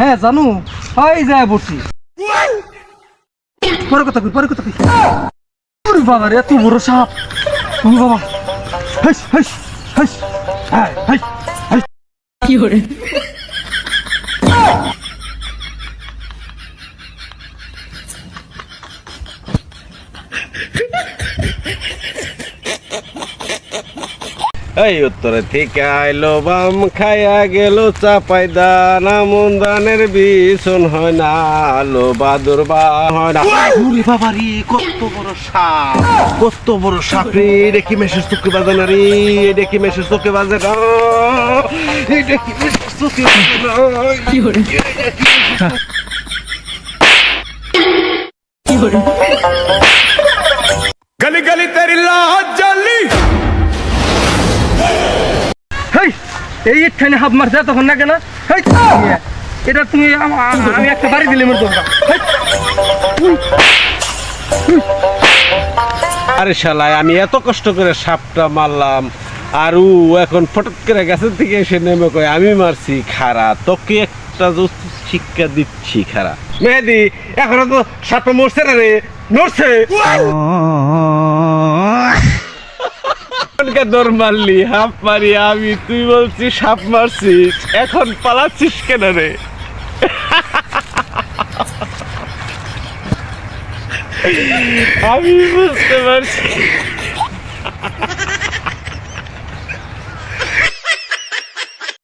হ্যাঁ জানু। হয় যায় বসি পরে কথা পরে কথা কই। বাবা রে, এত বড় সাপ। ওরে বাবা। হাস হ্যাঁ হাস। হাস কি হাইস এই উত্তরে থেকে আইলো বাম খাইয়া গেল চাপাই দান আমন দানের বিছন হয় না আলো বাদুর বা হয় না। ওরে বাবা রে কত বড় সাপ কত বড় সাপ রে এটা কি মেসেজ বাজে না রে এটা কি মেসেজ চোখে বাজে না এটা কি মেসেজ চোখে বাজে না। কি হরে কি गली এই মারছে তখন না কেন? এটা তুমি আম- একটা বাড়ি দিলে মতো আরে শালায় আমি এত কষ্ট করে সাপটা মারলাম আর ও এখন ফটক করে গাছের থেকে এসে নেমে কয় আমি মারছি খারা তোকে একটা শিক্ষা দিচ্ছি খারা। মেহেদি এখনও তো সাপটা মরছে না রে নড়ছে। দৌড় মারলি হাফ মারি আমি, তুই বলছিস সাপ মারছিস, এখন পালাচ্ছিস কেন রে? আমি বুঝতে পারছি।